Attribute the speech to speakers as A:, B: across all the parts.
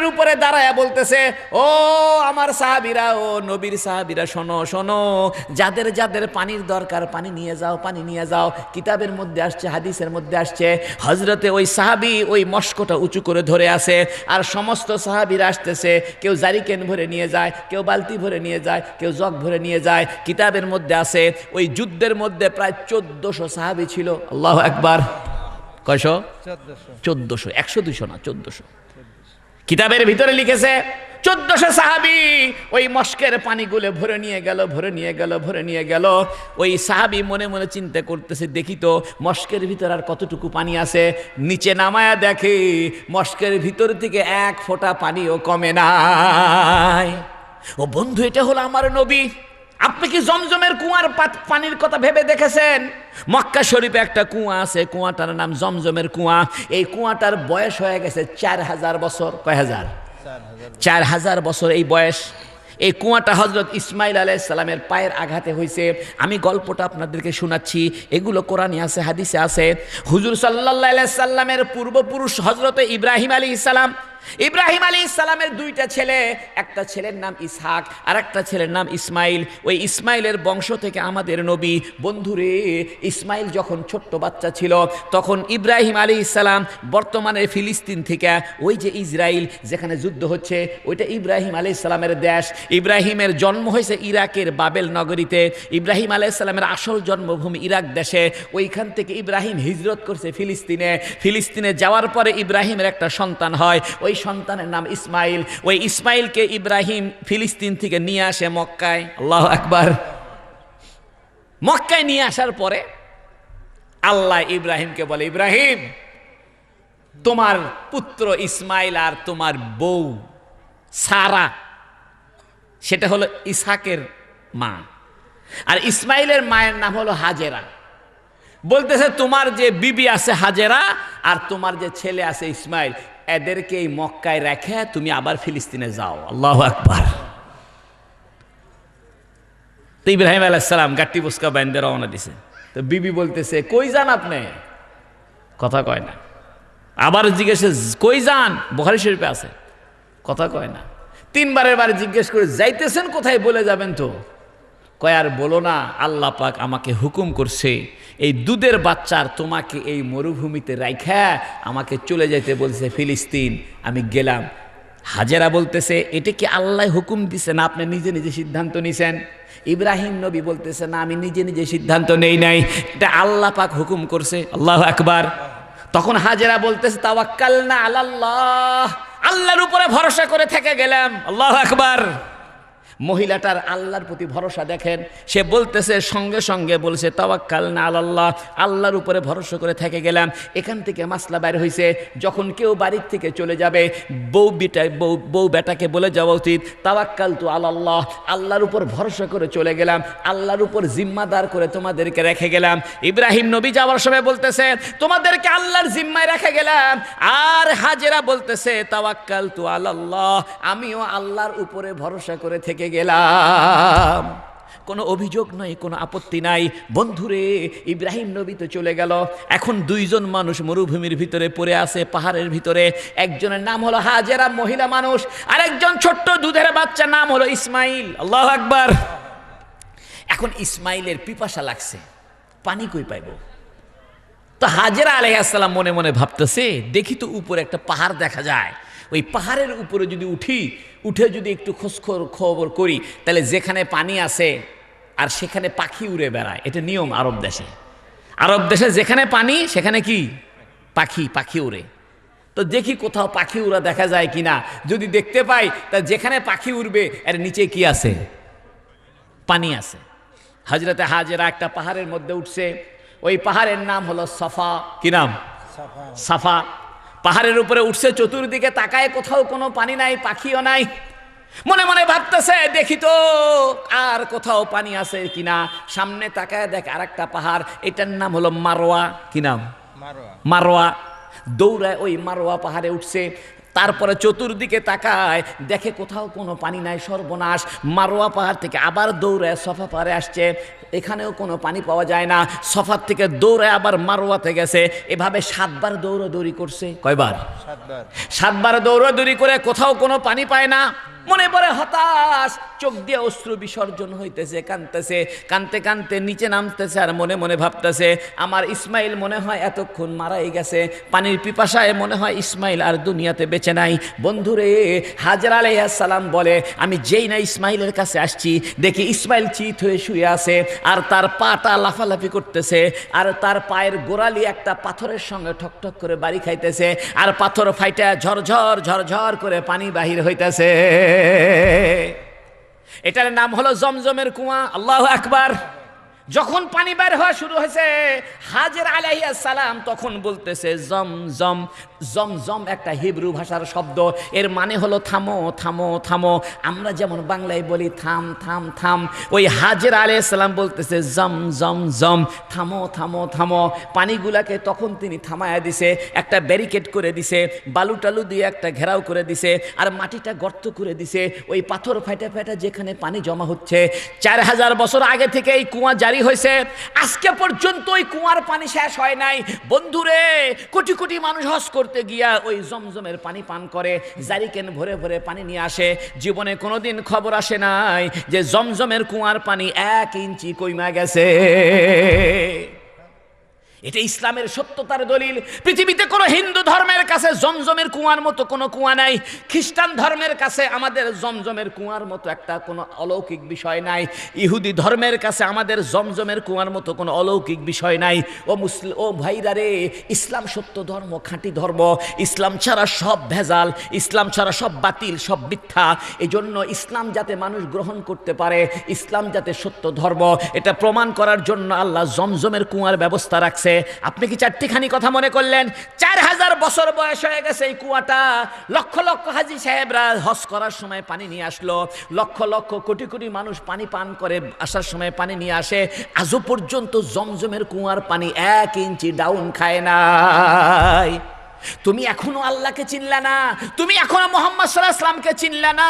A: পাহাড়ের উপরে দাঁড়ায়া বলতেছে ও আমার সাহাবিরা ও নবীর সাহাবিরা শোনো শোনো যাদের যাদের পানির দরকার পানি নিয়ে যাও পানি নিয়ে যাও কিতাবের মধ্যে আসছে হাদিসের মধ্যে আসছে হজরতে ওই সাহাবি ওই মস্কটা উঁচু করে ধরে আছে আর সমস্ত সাহাবিরা আসতেছে কেউ জারিকেন ভরে নিয়ে যায় কেউ বালতি ভরে নিয়ে যায় কেউ জগ ভরে নিয়ে যায় কিতাবের মধ্যে আছে ওই যুদ্ধের মধ্যে প্রায় চোদ্দশো সাহাবি ছিল আল্লাহ একবার কয়শো? চোদ্দশো। একশো দুশো না চোদ্দশো। কিতাবের ভিতরে লিখেছে, চোদ্দশো সাহাবি ওই মস্কের পানিগুলো ভরে নিয়ে গেল, ভরে নিয়ে গেল, ভরে নিয়ে গেল। ওই সাহাবি মনে মনে চিন্তা করতেছে, দেখি তো মস্কের ভিতর আর কতটুকু পানি আছে। নিচে নামায়া দেখে মস্কের ভিতর থেকে এক ফোঁটা পানিও কমে নাই। ও বন্ধু, এটা হলো আমার নবী। আপনি কি জমজমের কুয়ার পানির কথা ভেবে দেখেছেন? মক্কা শরীফে একটা কুয়া আছে, কুয়াটার নাম জমজমের কুয়া। এই কুয়াটার বয়স হয়ে গেছে চার হাজার বছর। কয় হাজার? চার হাজার বছর এই বয়স। এই কুয়াটা হজরত ইসমাইল আলাইসাল্লামের পায়ের আঘাতে হয়েছে। আমি গল্পটা আপনাদেরকে শোনাচ্ছি। এগুলো কোরআনে আছে, হাদিসে আছে। হুজুর সাল্লাহ সাল্লামের পূর্বপুরুষ হজরত ইব্রাহিম আলী ইসালাম ইব্রাহিম আলী ইসলামের দুইটা ছেলে, একটা ছেলের নাম ইসহাক আর একটা ছেলের নাম ইসমাইল। ওই ইসমাইলের বংশ থেকে আমাদের নবী, বন্ধুরে, ইসমাইল যখন ছোট্ট বাচ্চা ছিল, তখন ইব্রাহিম আলী ইসলাম বর্তমানে ফিলিস্তিন থেকে, ওই যে ইসরায়েল যেখানে যুদ্ধ হচ্ছে, ওইটা ইব্রাহিম আলী ইসলামের দেশ। ইব্রাহিমের জন্ম হয়েছে ইরাকের বাবেল নগরীতে। ইব্রাহিম আলী ইসলামের আসল জন্মভূমি ইরাক দেশে। ওইখান থেকে ইব্রাহিম হিজরত করছে ফিলিস্তিনে। ফিলিস্তিনে যাওয়ার পরে ইব্রাহিমের একটা সন্তান হয়। ওই সন্তানের নাম ইসমাইল। ওই ইসমাইলকে ইব্রাহিম ফিলিস্তিন থেকে নিয়ে আসে মক্কায়। আল্লাহ আকবার। মক্কায় নিয়ে আসার পরে আল্লাহ ইব্রাহিমকে বলে, ইব্রাহিম, তোমার পুত্র ইসমাইল আর তোমার বউ সারা, সেটা হলো ইসাকের মা। আর ইসমাইলের মায়ের নাম হলো হাজেরা। বলতেছে, তোমার যে বিবি আছে হাজেরা আর তোমার যে ছেলে আছে ইসমাইল এদেরকে এই মক্কায় রেখে তুমি আবার ফিলিস্তিনে যাও। আল্লাহ আকবার। তো ইব্রাহিম আলাইসালাম গাট্টি বুসকা বাইন্দে রওনা দিছে। তো বিবি বলতেছে, কই যান আপনি? কথা কয় না। আবার জিজ্ঞেস, কই যান? বোখারি শরীফে আছে। কথা কয় না। তিনবারের বারে জিজ্ঞেস করে, যাইতেছেন কোথায়? বলে যাবেন তো। কয়, আর বলো না, আল্লাহ পাক আমাকে হুকুম করছে, এই দুধের বাচ্চার তোমাকে এই মরুভূমিতে রাইখা, আমাকে চলে যেতে বলছে ফিলিস্তিন। আমি গেলাম। হাজেরা বলতেছে, এটা কি আল্লাহ হুকুম দিছে না আপনি নিজে নিজে সিদ্ধান্ত নিছেন? ইব্রাহিম নবী বলতেছে, না, আমি নিজে নিজে সিদ্ধান্ত নেই নাই, এটা আল্লাহ পাক হুকুম করছে। আল্লাহ আকবার। তখন হাজেরা বলতেছে তাওয়াক্কাল না আল্লাহ আল্লাহর উপরে ভরসা করে থেকে গেলাম। আল্লাহ আকবার। মহিলাটার আল্লাহর প্রতি ভরসা দেখেন। সে বলতেছে, সঙ্গে সঙ্গে বলছে তাওয়াক্কাল না আল্লাহ আল্লাহর উপরে ভরসা করে থেকে গেলাম। এখান থেকে মাসলা বাইর হয়েছে যখন কেউ বাড়ির থেকে চলে যাবে, বউ বিটা বউ বউ বেটাকে বলে যাওয়া উচিত তাওয়াক্কাল তো আল্লাহ আল্লাহর উপর ভরসা করে চলে গেলাম, আল্লাহর উপর জিম্মাদার করে তোমাদেরকে রেখে গেলাম। ইব্রাহিম নবী যাওয়ার সময় বলতেছে, তোমাদেরকে আল্লাহর জিম্মায় রেখে গেলাম। আর হাজেরা বলতেছে তাওয়াক্কাল তো আল্লাহ আমিও আল্লাহর উপরে ভরসা করে থেকে গেলাম। কোনো অভিযোগ নয় কোনো আপত্তি নাই। বন্ধুরে, ইব্রাহিম নবী তো চলে গেল। এখন দুইজন মানুষ মরুভূমির ভিতরে পড়ে আছে, পাহাড়ের ভিতরে। একজনের নাম হলো হাজেরা, মহিলা মানুষ। আর একজন ছোট্ট দুধের বাচ্চার নাম হলো ইসমাইল। আল্লাহ আকবার। এখন ইসমাইলের পিপাসা লাগছে। পানি কই পাইব? তো হাজেরা আলাইহাসাল্লাম মনে মনে ভাবতেছে, দেখি তো উপরে একটা পাহাড় দেখা যায়। ওই পাহাড়ের উপরে যদি উঠি উঠে যদি একটু খোঁজখবর খবর করি তাহলে যেখানে পানি আছে আর সেখানে পাখি উড়ে বেড়ায়। এটা নিয়ম আরব দেশে। আরব দেশে যেখানে পানি সেখানে কি? পাখি পাখি উড়ে। তো দেখি কোথাও পাখি উড়া দেখা যায় কিনা। যদি দেখতে পাই তা যেখানে পাখি উড়বে এর নিচে কি আছে? পানি আছে। হজরতে হাজেরা একটা পাহাড়ের মধ্যে উঠছে। ওই পাহাড়ের নাম হলো সফা। কি নাম? সাফা। পাহাড়ের উপরে উঠছে চতুর্দিকে তাকায় কোথাও কোনো পানি নাই পাখিও নাই। মনে মনে ভাবতেছে দেখি তো আর কোথাও পানি আছে কিনা? সামনে তাকায় দেখ আর একটা পাহাড় এটার নাম হলো মারোয়া। কি নাম? মারোয়া। মারোয়া। দৌড়ায় ওই মারোয়া পাহাড়ে উঠছে। তারপরে চতুর্দিকে তাকায় দেখে কোথাও কোনো পানি নাই সর্বনাশ। মারোয়া পাহাড় থেকে আবার দৌড়ে সফা পাহাড়ে আসছে। এখানেও কোনো পানি পাওয়া যায় না। সফার থেকে দৌড়ে আবার মারোয়াতে গেছে। এভাবে সাতবার দৌড়াদৌড়ি করছে। কয়বার?
B: সাতবার।
A: সাতবার দৌড়াদৌড়ি করে কোথাও কোনো পানি পায় না। মনে পড়ে হতাশ। চোখ দিয়ে অশ্রু বিসর্জন হইতেছে কানতেছে কানতে কানতে নিচে নামতেছে আর মনে মনে ভাবতেছে, আমার ইসমাইল মনে হয় এতক্ষণ মারাই গেছে। পানির পিপাসায় মনে হয় ইসমাইল আর দুনিয়াতে বেঁচে নাই। বন্ধুরে, হাজার সালাম বলে, আমি যেই না ইসমাইলের কাছে আসছি, দেখি ইসমাইল চিত হয়ে শুয়ে আছে আর তার পাটা লাফালাফি করতেছে আর তার পায়ের গোড়ালি একটা পাথরের সঙ্গে ঠকঠক করে বাড়ি খাইতেছে আর পাথর ফাইটা ঝরঝর ঝরঝর করে পানি বাহির হইতেছে। এটার নাম হলো জমজমের কুয়া, আল্লাহ আকবার। যখন পানি বের হওয়া শুরু হয়েছে, হাজের আলাইয়া সালাম তখন বলতেছে জম জম জম জম একটা হিব্রু ভাষার শব্দ। এর মানে হলো থামো থামো থামো। আমরা যেমন বাংলায় বলি থাম থাম থাম, ওই হাজের আলাইহিস সালাম বলতেছে জম জম জম, থামো থামো থামো। পানিগুলাকে তখন তিনি থামায়া দিছে, একটা ব্যারিকেড করে দিছে, বালু টালু দিয়ে একটা ঘেরাও করে দিছে, আর মাটিটা গর্ত করে দিছে। ওই পাথর ফাটা ফাটা যেখানে পানি জমা হচ্ছে। চার হাজার বছর আগে থেকে এই কুয়া জারি হয়েছে। আজকে পর্যন্ত ওই কুয়ার পানি শেষ হয় নাই। বন্ধুরে, কোটি কোটি মানুষ হস করতে গিয়া ওই জমজমের পানি পান করে, জারিকেন ভরে ভরে পানি নিয়ে আসে। জীবনে কোনোদিন খবর আসে নাই যে জমজমের কুয়ার পানি এক ইঞ্চি কইমা গেছে। এটা ইসলামের সত্যতার দলিল। পৃথিবীতে কোনো হিন্দু ধর্মের কাছে জমজমের কুয়ার মতো কোনো কুয়া নাই। খ্রিস্টান ধর্মের কাছে আমাদের জমজমের কুয়ার মতো একটা কোনো অলৌকিক বিষয় নাই। ইহুদি ধর্মের কাছে আমাদের জমজমের কুয়ার মতো কোনো অলৌকিক বিষয় নাই। ও মুসলিম ও ভাইরা রে, ইসলাম সত্য ধর্ম, খাঁটি ধর্ম। ইসলাম ছাড়া সব ভেজাল, ইসলাম ছাড়া সব বাতিল, সব মিথ্যা। এই জন্য ইসলাম যাতে মানুষ গ্রহণ করতে পারে, ইসলাম যাতে সত্য ধর্ম, এটা প্রমাণ করার জন্য আল্লাহ জমজমের কুয়ার ব্যবস্থা রাখছে। আপনি কি চারটিখানি কথা মনে করলেন? চার হাজার বছর বয়স হয়ে গেছে এই কুয়াটা। লক্ষ লক্ষ হাজি সাহেবরা হজ করার সময় পানি নিয়ে আসলো। লক্ষ লক্ষ কোটি কোটি মানুষ পানি পান করে আসার সময় পানি নিয়ে আসে। আজও পর্যন্ত জমজমের কুয়ার পানি এক ইঞ্চি ডাউন খায় নাই। তুমি এখনও আল্লাহকে চিনলে না, তুমি এখনও মোহাম্মদ সাল্লাহ ইসলামকে চিনলে না,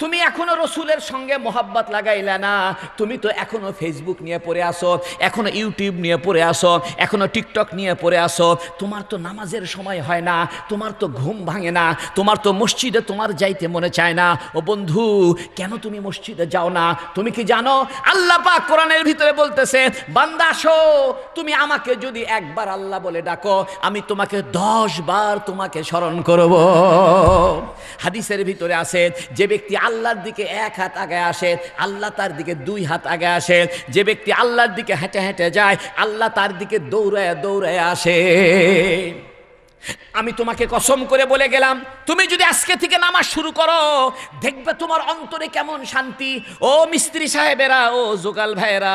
A: তুমি এখনও রসুলের সঙ্গে মোহাব্বত লাগাইলে না, তুমি তো এখনও ফেসবুক নিয়ে পড়ে আসো এখনও ইউটিউব নিয়ে পড়ে আসো এখনও টিকটক নিয়ে পড়ে আসো তোমার তো নামাজের সময় হয় না, তোমার তো ঘুম ভাঙে না, তোমার তো মসজিদে তোমার যাইতে মনে চায় না। ও বন্ধু, কেন তুমি মসজিদে যাও না? তুমি কি জানো? আল্লাহ পাক কোরআনের ভিতরে বলতেছে বান্দাসো তুমি আমাকে যদি একবার আল্লাহ বলে ডাকো, আমি তোমাকে দশ বার তোমাকে স্মরণ করব। হাদিসের ভিতরে আসে যে ব্যক্তি আল্লাহর দিকে এক হাত আগে আসে, আল্লাহ তার দিকে দুই হাত আগে আসে। যে ব্যক্তি আল্লাহর দিকে হেঁটে হেঁটে যায়, আল্লাহ তার দিকে দৌড়ায় দৌড়ায় আসে। আমি তোমাকে কসম করে বলে গেলাম, তুমি যদি আজকে থেকে নামাজ শুরু করো, দেখবে তোমার অন্তরে কেমন শান্তি। ও মিস্ত্রি সাহেবেরা, ও জোগাল ভাইয়েরা,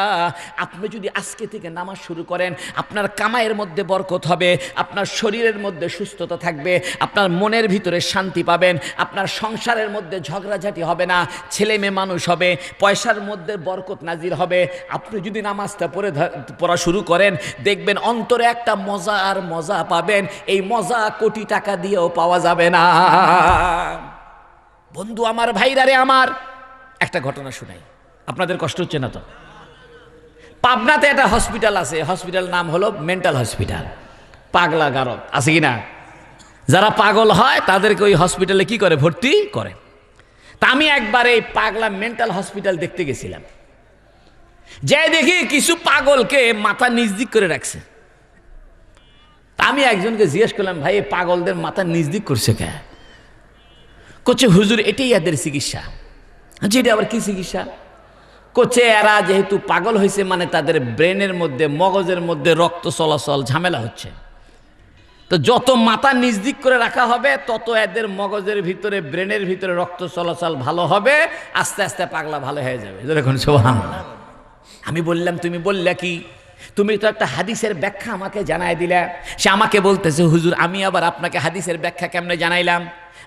A: আপনি যদি আজকে থেকে নামাজ শুরু করেন, আপনার কামাইয়ের মধ্যে বরকত হবে, আপনার শরীরের মধ্যে সুস্থতা থাকবে, আপনার মনের ভিতরে শান্তি পাবেন, আপনার সংসারের মধ্যে ঝগড়াঝাটি হবে না, ছেলে মেয়ে মানুষ হবে, পয়সার মধ্যে বরকত নাজির হবে। আপনি যদি নামাজটা পড়ে পড়া শুরু করেন, দেখবেন অন্তরে একটা মজা আর মজা পাবেন, এই মজা কোটি টাকা দিয়েও পাওয়া যাবে না। বন্ধু আমার ভাইরারে আমার, একটা ঘটনা শুনাই। আপনাদের কষ্ট হচ্ছে না তো? পাবনাতে একটা হসপিটাল আছে, হসপিটাল নাম হলো মেন্টাল হসপিটাল। পাগলা গারদ, আছে কি না? যারা পাগল হয়, তাদেরকে ওই হসপিটালে কি করে? ভর্তি করে। তা আমি একবার এই পাগলা মেন্টাল হসপিটাল দেখতে গেছিলাম। যাই দেখি কিছু পাগলকে মাথা নিজ দিক করে রাখছে। আমি একজনকে জিজ্ঞেস করলাম, ভাই, এই পাগলদের মাথা নিজ দিক করছে কে? করছে হুজুর, এটাই এদের চিকিৎসা। যে এটা আবার কি চিকিৎসা? করছে এরা যেহেতু পাগল হয়েছে মানে তাদের ব্রেনের মধ্যে, মগজের মধ্যে রক্ত চলাচল ঝামেলা হচ্ছে। তো যত মাথা নিজদিক করে রাখা হবে, তত এদের মগজের ভিতরে, ব্রেনের ভিতরে রক্ত চলাচল ভালো হবে, আস্তে আস্তে পাগলা ভালো হয়ে যাবে। দেখুন সোহান আমি বললাম, তুমি বললে কি? তুমি তো একটা হাদিসের ব্যাখ্যা আমাকে জানাই দিলে। সে আমাকে বলতেছে, হুজুর, আমি আবার আপনাকে হাদিসের ব্যাখ্যা কেমনে জানাইলাম?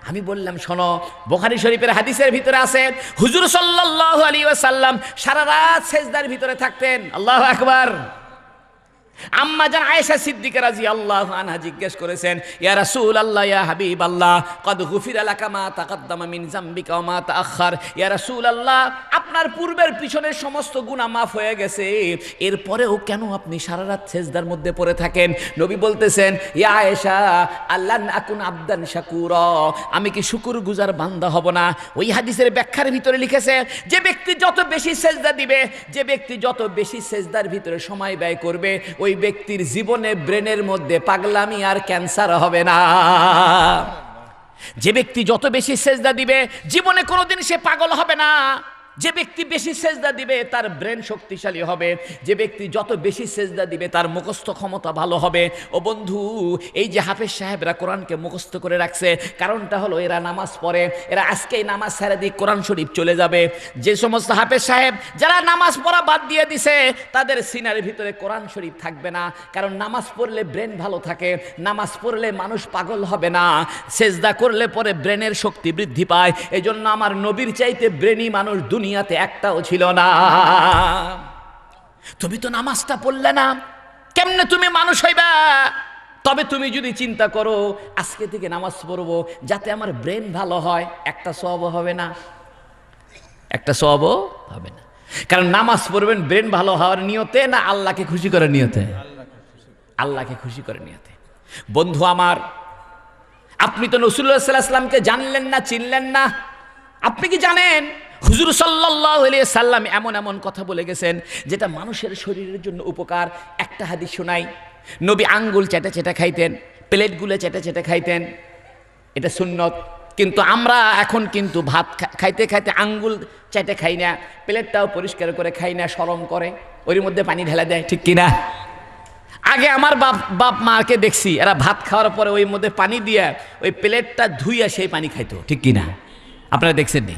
A: আমি বললাম, শোনো, বোখারি শরীফের হাদিসের ভিতরে আছে, হুজুর সাল্লাহ আলী ওয়াসাল্লাম সারা রাত সেজদার ভিতরে থাকতেন। আল্লাহ আকবার। আম্মা জান আয়েশা সিদ্দিকা রাজি আল্লাহ আনহা জিজ্ঞেস করেছেন, ইয়া রাসূল আল্লাহ ইয়া হাবিব আল্লাহ কদ গুফিরা লাকা মা তাকাদ্দামা মিন জামবিকা ওয়া মা তাআখার ইয়া রাসূল আল্লাহ আপনার পূর্বের পিছনের সমস্ত গুনাহ মাফ হয়ে গেছে। এরপরেও কেন আপনি সারা রাত সেজদার মধ্যে পড়ে থাকেন? নবী বলতেছেন, ইয়া আয়েশা আল্লাহ আকুন আবদান শাকুরা। আমি কি শুকুর গুজার বান্দা হব না? ওই হাদিসের ব্যাখ্যার ভিতরে লিখেছে, যে ব্যক্তি যত বেশি সেজদা দিবে, যে ব্যক্তি যত বেশি সেজদার ভিতরে সময় ব্যয় করবে ওই ব্যক্তির জীবনে ব্রেনের মধ্যে পাগলামি আর ক্যান্সার হবে না। যে ব্যক্তি যত বেশি সেজদা দিবে, জীবনে কোনোদিন সে পাগল হবে না। যে ব্যক্তি বেশি সেজদা দিবে, তার ব্রেন শক্তিশালী হবে। যে ব্যক্তি যত বেশি সেজদা দিবে, তার মুখস্থ ক্ষমতা ভালো হবে। ও বন্ধু, এই যে হাফেজ সাহেবরা কোরআনকে মুখস্থ করে রাখছে, কারণটা হলো এরা নামাজ পড়ে, এরা আজকেই নামাজ ছেড়ে দিয়ে কোরআন শরীফ চলে যাবে। যে সমস্ত হাফেজ সাহেব, যারা নামাজ পড়া বাদ দিয়ে দিছে, তাদের সিনারের ভিতরে কোরআন শরীফ থাকবে না। কারণ নামাজ পড়লে ব্রেন ভালো থাকে, নামাজ পড়লে মানুষ পাগল হবে না। সেজদা করলে পরে ব্রেনের শক্তি বৃদ্ধি পায়। এই জন্য আমার নবীর চাইতে ব্রেনই মানুষ দুনিয়াতে একটাও ছিল না। তুমি তো নামাজটা পড়লে না। কেমনে তুমি মানুষ হইবা? তবে তুমি যদি চিন্তা করো, আজকে থেকে নামাজ পড়ব, যাতে আমার ব্রেন ভালো হয়, একটা সব হবে না। একটা সবও হবে না। কারণ নামাজ পড়বেন ব্রেন ভালো হওয়ার নিয়তে না আল্লাহকে খুশি করে নিয়তে? আল্লাহকে খুশি করে নিয়তে। বন্ধু আমার, আপনি তো নসুল্লাহ সাল্লাহ সাল্লামকে জানলেন না, চিনলেন না। আপনি কি জানেন? হুজুর সাল্লাহ সাল্লাম এমন এমন কথা বলে গেছেন, যেটা মানুষের শরীরের জন্য উপকার। একটা হাদিস শোনাই, নবী আঙ্গুল চেটে চেটে খাইতেন, প্লেটগুলো চেটে চেটে খাইতেন, এটা সুন্নত। কিন্তু আমরা এখন কিন্তু ভাত খাইতে খাইতে আঙ্গুল চেটে খাই না, প্লেটটাও পরিষ্কার করে খাই না, সরম করে ওর মধ্যে পানি ঢেলে দেয়, ঠিক কিনা? আগে আমার বাপ বাপ মাকে দেখছি, এরা ভাত খাওয়ার পরে ওই মধ্যে পানি দিয়ে ওই প্লেটটা ধুইয়া সেই পানি খাইতো, ঠিক কিনা? আপনারা দেখছেন নি